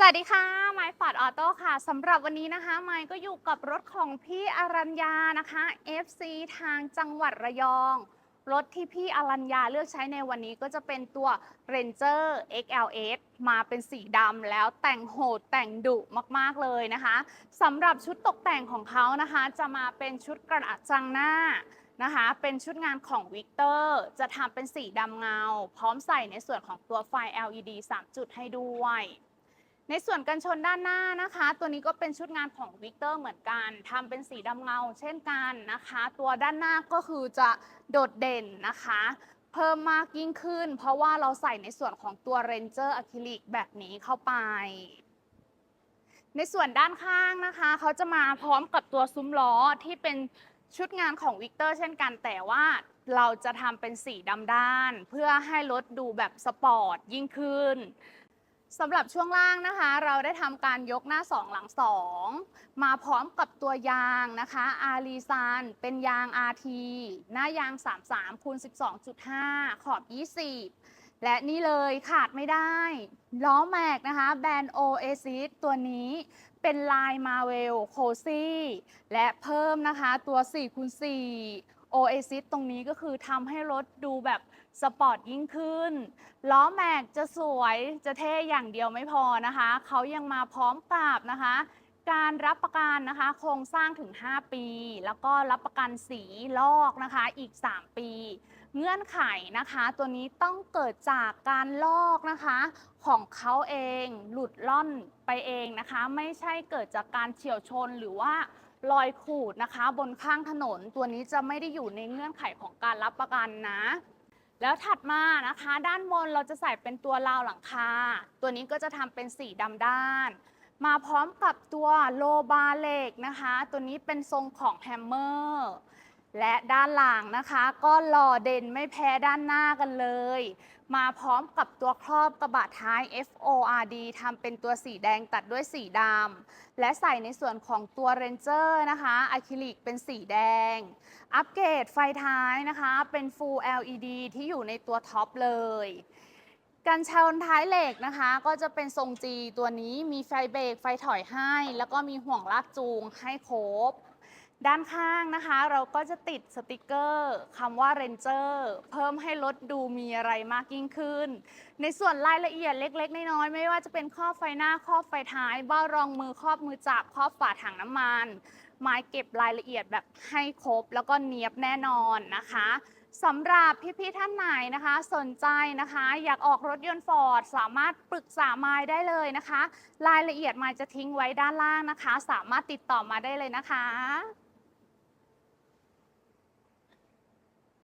สวัสดีค่ะไมค์ฟอร์ดออโต้ค่ะสำหรับวันนี้นะคะไมค์ก็อยู่กับรถของพี่อรัญญานะคะ FC ทางจังหวัดระยอง รถที่พี่อรัญญาเลือกใช้ในวันนี้ก็จะเป็นตัว Ranger XLS มาเป็นสีดำแล้วแต่งโหดแต่งดุมากๆเลยนะคะสำหรับชุดตกแต่งของเขานะคะ จะมาเป็นชุดกระจังหน้านะคะ เป็นชุดงานของวิกเตอร์จะทำเป็นสีดำเงา พร้อมใส่ในส่วนของตัวไฟ LED 3 จุดให้ด้วย ในส่วนกันชนด้านหน้านะคะ ตัวนี้ก็เป็นชุดงานของวิกเตอร์เหมือนกันทำเป็นสีดำเงาเช่นกันนะคะ ตัวด้านหน้าก็คือจะโดดเด่นนะคะ เพิ่มมากยิ่งขึ้น เพราะว่าเราใส่ในส่วนของตัวเรนเจอร์อะคริลิกแบบนี้เข้าไป ในส่วนด้านข้างนะคะ เขาจะมาพร้อมกับตัวซุ้มล้อที่เป็นชุดงานของวิกเตอร์เช่นกันแต่ว่าเราจะทำเป็นสีดำด้าน เพื่อให้รถดูแบบสปอร์ตยิ่งขึ้น สำหรับช่วงล่างนะคะ เราได้ทำการยกหน้า 2 หลัง 2 มาพร้อมกับตัวยางนะคะอารีซานเป็นยาง RT หน้ายาง 33คูณ12.5 ขอบ 20 และนี่เลยขาดไม่ได้ ล้อแม็กนะคะ แบรนด์ Oasis ตัวนี้เป็นลาย Marvel Cozy และเพิ่มนะคะตัว4คูณ4 โอเอซิสตรงนี้ก็คือทำให้รถดูแบบสปอร์ตยิ่งขึ้น ล้อแม็กจะสวยจะเท่อย่างเดียวไม่พอนะคะ เขายังมาพร้อมกับนะคะ การรับประกันนะคะโครงสร้างถึง 5 ปี แล้วก็รับประกันสีลอกนะคะอีก 3 ปี เงื่อนไขนะคะ ตัวนี้ต้องเกิดจากการลอกนะคะ ของเขาเองหลุดล่อนไปเองนะคะ ไม่ใช่เกิดจากการเฉียวชนหรือว่ารอยขูดนะคะ บนข้างถนนตัวนี้จะไม่ได้อยู่ในเงื่อนไขของการรับประกันนะแล้วถัดมานะคะ ด้านบนเราจะใส่เป็นตัวราวหลังคา ตัวนี้ก็จะทำเป็นสีดำด้าน มาพร้อมกับตัวโลบาเหล็กนะคะ ตัวนี้เป็นทรงของแฮมเมอร์และด้านหลังนะคะ ก็หล่อเด่นไม่แพ้ด้านหน้ากันเลย มาพร้อมกับตัวครอบกระบะท้าย FORD ทำเป็นตัวสีแดงตัดด้วยสีดำและใส่ในส่วนของตัว Ranger นะคะอะคริลิกเป็นสีแดง อัปเกรดไฟท้ายนะคะ เป็น Full LED ที่อยู่ในตัวท็อปเลย กันชนท้ายเหล็กนะคะ ก็จะเป็นทรง G ตัวนี้มีไฟเบรกไฟถอยให้ แล้วก็มีห่วงลากจูงให้ครบ ด้านข้างนะคะ เราก็จะติดสติกเกอร์คำว่า Ranger เพิ่มให้รถดูมีอะไรมากยิ่งขึ้น ในส่วนรายละเอียดเล็ก ๆ น้อยๆไม่ว่าจะเป็นครอบไฟหน้าครอบไฟท้ายเบ้ารองมือครอบมือจับครอบฝาถังน้ำมันไม้เก็บรายละเอียดแบบให้ครบ แล้วก็เนียบแน่นอนนะคะ สำหรับพี่ๆท่านไหนนะคะ สนใจนะคะ อยากออกรถยนต์ฟอร์ดสามารถปรึกษาไม้ได้เลยนะคะ รายละเอียดไม้จะทิ้งไว้ด้านล่างนะคะ สามารถติดต่อมาได้เลยนะคะ